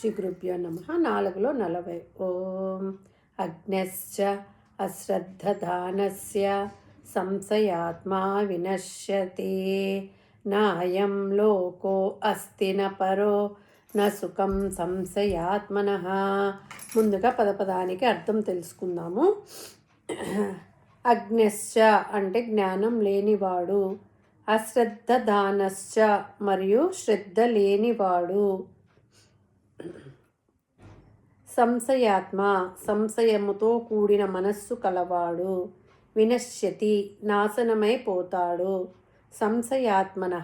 శ్రీ గురుభ్యో నమ. నాలుగులో నలభై. ఓం అగ్నశ్చ అశ్రద్ధదానస్య సంశయాత్మా వినశ్యతి. నాయం లోకో అస్తి న పరో న సుఖం సంశయాత్మన. ముందుగా పదపదానికి అర్థం తెలుసుకుందాము. అగ్నశ్చ అంటే జ్ఞానం లేనివాడు. అశ్రద్ధ దానశ్చ మరియు శ్రద్ధ లేనివాడు. సంశయాత్మ సంశయముతో కూడిన మనస్సు కలవాడు. వినశ్యతి నాశనమైపోతాడు సంశయాత్మన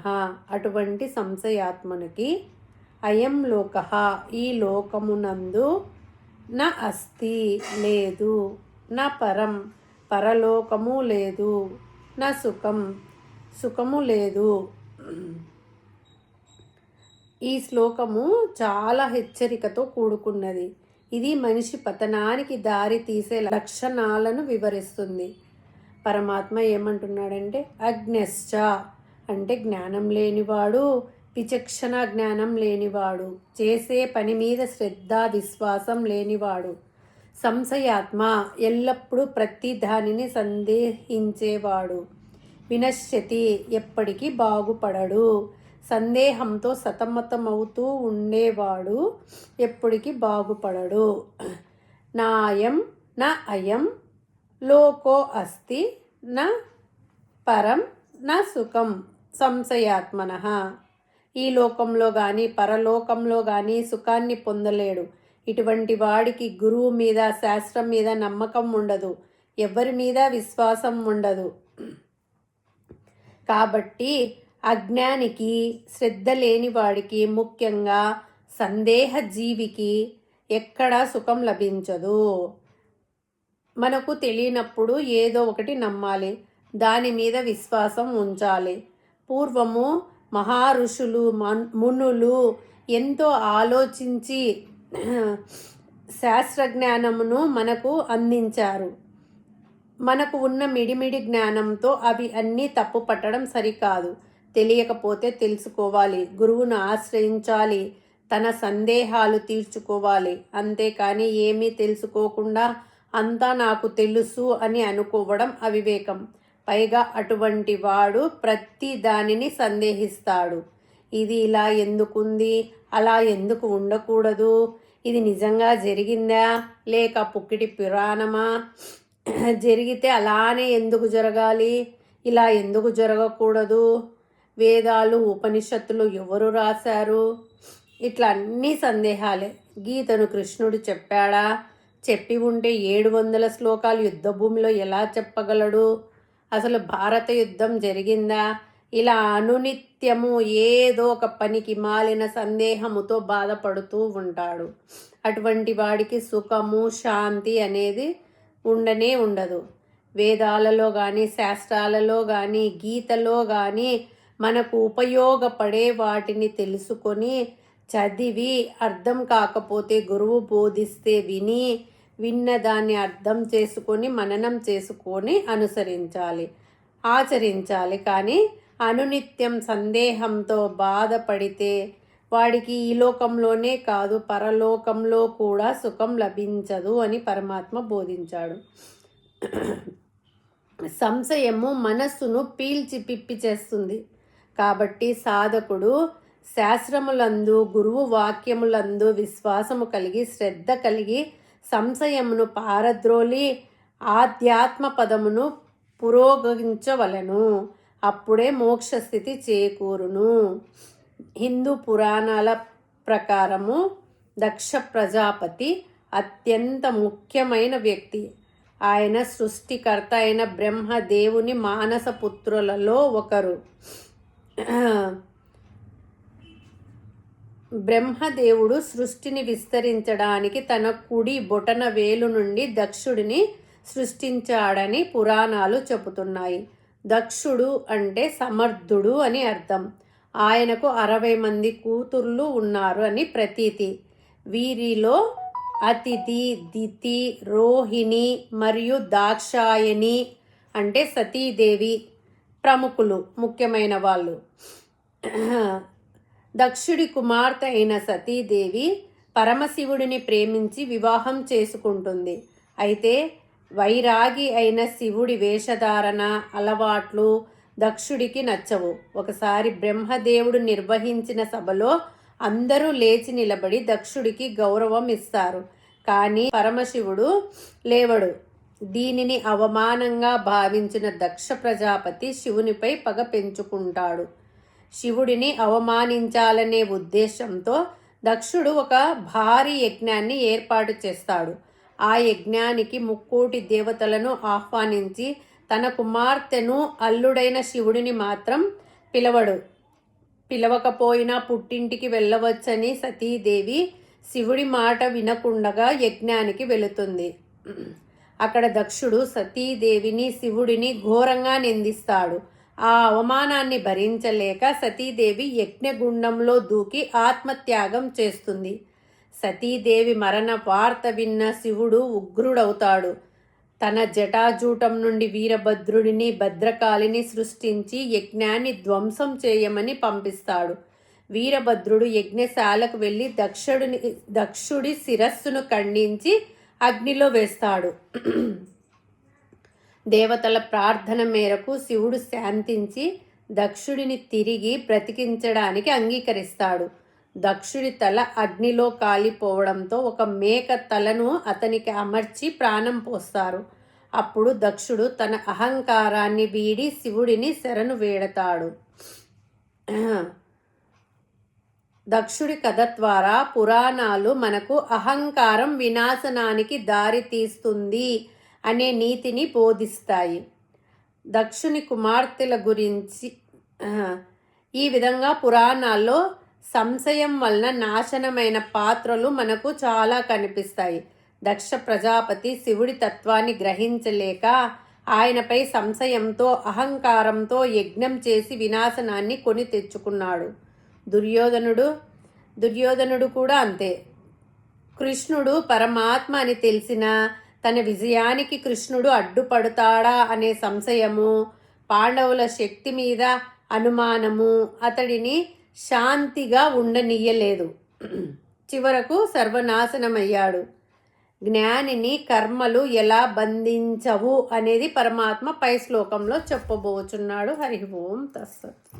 అటువంటి సంశయాత్మనికి అయం లోక ఈ లోకమునందు నా అస్తి లేదు నా పరం పరలోకము లేదు నా సుఖం సుఖము లేదు. ఈ శ్లోకము చాలా హెచ్చరికతో కూడుకున్నది. ఇది మనిషి పతనానికి దారి తీసే లక్షణాలను వివరిస్తుంది. పరమాత్మ ఏమంటున్నాడంటే అజ్ఞశ్చ అంటే జ్ఞానం లేనివాడు విచక్షణ జ్ఞానం లేనివాడు చేసే పని మీద శ్రద్ధ విశ్వాసం లేనివాడు సంశయాత్మ ఎల్లప్పుడూ ప్రతి దానిని సందేహించేవాడు వినశ్యతి ఎప్పటికీ బాగుపడడు. సందేహంతో సతమతమవుతూ ఉండేవాడు ఎప్పటికీ బాగుపడడు. నాయం నా అయం లోకో అస్తి నా పరం నా సుఖం సంశయాత్మన. ఈ లోకంలో కానీ పరలోకంలో కానీ సుఖాన్ని పొందలేడు. ఇటువంటి వాడికి గురువు మీద శాస్త్రం మీద నమ్మకం ఉండదు. ఎవరి మీద విశ్వాసం ఉండదు. కాబట్టి అజ్ఞానికి శ్రద్ధ లేని వాడికి ముఖ్యంగా సందేహ జీవికి ఎక్కడా సుఖం లభించదు. మనకు తెలియనప్పుడు ఏదో ఒకటి నమ్మాలి. దాని మీద విశ్వాసం ఉంచాలి. పూర్వము మహారుషులు మునులు ఎంతో ఆలోచించి శాస్త్రజ్ఞానమును మనకు అందించారు. మనకు ఉన్న మిడిమిడి జ్ఞానంతో అవి అన్నీ తప్పు పట్టడం సరికాదు. తెలియకపోతే తెలుసుకోవాలి. గురువును ఆశ్రయించాలి. తన సందేహాలు తీర్చుకోవాలి. అంతేకాని ఏమీ తెలుసుకోకుండా అంతా నాకు తెలుసు అని అనుకోవడం అవివేకం. పైగా అటువంటి వాడు ప్రతి దానిని సందేహిస్తాడు. ఇది ఇలా ఎందుకుంది? అలా ఎందుకు ఉండకూడదు? ఇది నిజంగా జరిగిందా? లేక పుక్కిటి పురాణమా? జరిగితే అలానే ఎందుకు జరగాలి? ఇలా ఎందుకు జరగకూడదు? వేదాలు ఉపనిషత్తులు ఎవరు రాశారు? ఇట్లా అన్ని సందేహాలే. గీతను కృష్ణుడు చెప్పాడా? చెప్పి ఉంటే ఏడు వందల శ్లోకాలు యుద్ధ భూమిలో ఎలా చెప్పగలడు? అసలు భారత యుద్ధం జరిగిందా? ఇలా అనునిత్యము ఏదో ఒక పనికి మాలిన సందేహముతో బాధపడుతూ ఉంటాడు. అటువంటి వాడికి సుఖము శాంతి అనేది ఉండనే ఉండదు. వేదాలలో కానీ శాస్త్రాలలో కానీ గీతలో కానీ మనకు ఉపయోగపడే వాటిని తెలుసుకొని చదివి అర్థం కాకపోతే గురువు బోధిస్తే విని విన్న దాన్ని అర్థం చేసుకొని మననం చేసుకొని అనుసరించాలి ఆచరించాలి. కానీ అనునిత్యం సందేహంతో బాధపడితే వాడికి ఈ లోకంలోనే కాదు పరలోకంలో కూడా సుఖం లభించదు అని పరమాత్మ బోధించాడు. సంశయము మనస్సును పీల్చి పిప్పి చేస్తుంది. కాబట్టి సాధకుడు శాస్త్రములందు గురువు వాక్యములందు విశ్వాసము కలిగి శ్రద్ధ కలిగి సంశయమును పారద్రోలి ఆధ్యాత్మ పదమును పురోగమించవలను. అప్పుడే మోక్షస్థితి చేకూరును. హిందూ పురాణాల ప్రకారము దక్ష ప్రజాపతి అత్యంత ముఖ్యమైన వ్యక్తి. ఆయన సృష్టికర్త అయిన బ్రహ్మదేవుని మానస పుత్రులలో ఒకరు. బ్రహ్మదేవుడు సృష్టిని విస్తరించడానికి తన కుడి బొటన వేలు నుండి దక్షుడిని సృష్టించాడని పురాణాలు చెబుతున్నాయి. దక్షుడు అంటే సమర్థుడు అని అర్థం. ఆయనకు అరవై మంది కూతుర్లు ఉన్నారు అని ప్రతీతి. వీరిలో అతిథి దితి రోహిణి మరియు దాక్షాయణి అంటే సతీదేవి ప్రముఖులు ముఖ్యమైన వాళ్ళు. దక్షుడి కుమార్తె అయిన సతీదేవి పరమశివుడిని ప్రేమించి వివాహం చేసుకుంటుంది. అయితే వైరాగి అయిన శివుడి వేషధారణ అలవాట్లు దక్షుడికి నచ్చవు. ఒకసారి బ్రహ్మదేవుడు నిర్వహించిన సభలో అందరూ లేచి నిలబడి దక్షుడికి గౌరవం ఇస్తారు. కానీ పరమశివుడు లేవడు. దీనిని అవమానంగా భావించిన దక్ష ప్రజాపతి శివునిపై పగ పెంచుకుంటాడు. శివుడిని అవమానించాలనే ఉద్దేశంతో దక్షుడు ఒక భారీ యజ్ఞాన్ని ఏర్పాటు చేస్తాడు. ఆ యజ్ఞానికి ముక్కోటి దేవతలను ఆహ్వానించి తన కుమార్తెను అల్లుడైన శివుడిని మాత్రం పిలవడు. పిలవకపోయినా పుట్టింటికి వెళ్ళవచ్చని సతీదేవి శివుడి మాట వినకుండగా యజ్ఞానికి వెళుతుంది. అక్కడ దక్షుడు సతీదేవిని శివుడిని ఘోరంగా నిందిస్తాడు. ఆ అవమానాన్ని భరించలేక సతీదేవి యజ్ఞగుండంలో దూకి ఆత్మత్యాగం చేస్తుంది. సతీదేవి మరణ వార్త విన్న శివుడు ఉగ్రుడవుతాడు. తన జటాజూటం నుండి వీరభద్రుడిని భద్రకాళిని సృష్టించి యజ్ఞాన్ని ధ్వంసం చేయమని పంపిస్తాడు. వీరభద్రుడు యజ్ఞశాలకు వెళ్ళి దక్షుడిని దక్షుడి శిరస్సును ఖండించి అగ్నిలో వేస్తాడు. దేవతల ప్రార్థన మేరకు శివుడు శాంతించి దక్షుడిని తిరిగి బ్రతికించడానికి అంగీకరిస్తాడు. దక్షుడి తల అగ్నిలో కాలిపోవడంతో ఒక మేక తలను అతనికి అమర్చి ప్రాణం పోస్తారు. అప్పుడు దక్షుడు తన అహంకారాన్ని వీడి శివుడిని శరణు వేడతాడు. దక్షుడి కథ ద్వారా పురాణాలు మనకు అహంకారం వినాశనానికి దారితీస్తుంది అనే నీతిని బోధిస్తాయి. దక్షుని కుమార్తెల గురించి ఈ విధంగా పురాణాల్లో సంశయం వలన నాశనమైన పాత్రలు మనకు చాలా కనిపిస్తాయి. దక్ష ప్రజాపతి శివుడి తత్వాన్ని గ్రహించలేక ఆయనపై సంశయంతో అహంకారంతో యజ్ఞం చేసి వినాశనాన్ని కొని తెచ్చుకున్నాడు. దుర్యోధనుడు దుర్యోధనుడు కూడా అంతే. కృష్ణుడు పరమాత్మ అని తెలిసిన తన విజయానికి కృష్ణుడు అడ్డుపడతాడా అనే సంశయము పాండవుల శక్తి మీద అనుమానము అతడిని శాంతిగా ఉండనీయలేదు. చివరకు సర్వనాశనమయ్యాడు. జ్ఞానిని కర్మలు ఎలా బంధించవు అనేది పరమాత్మ పై శ్లోకంలో చెప్పబోచున్నాడు. హరి ఓం తస్సత్.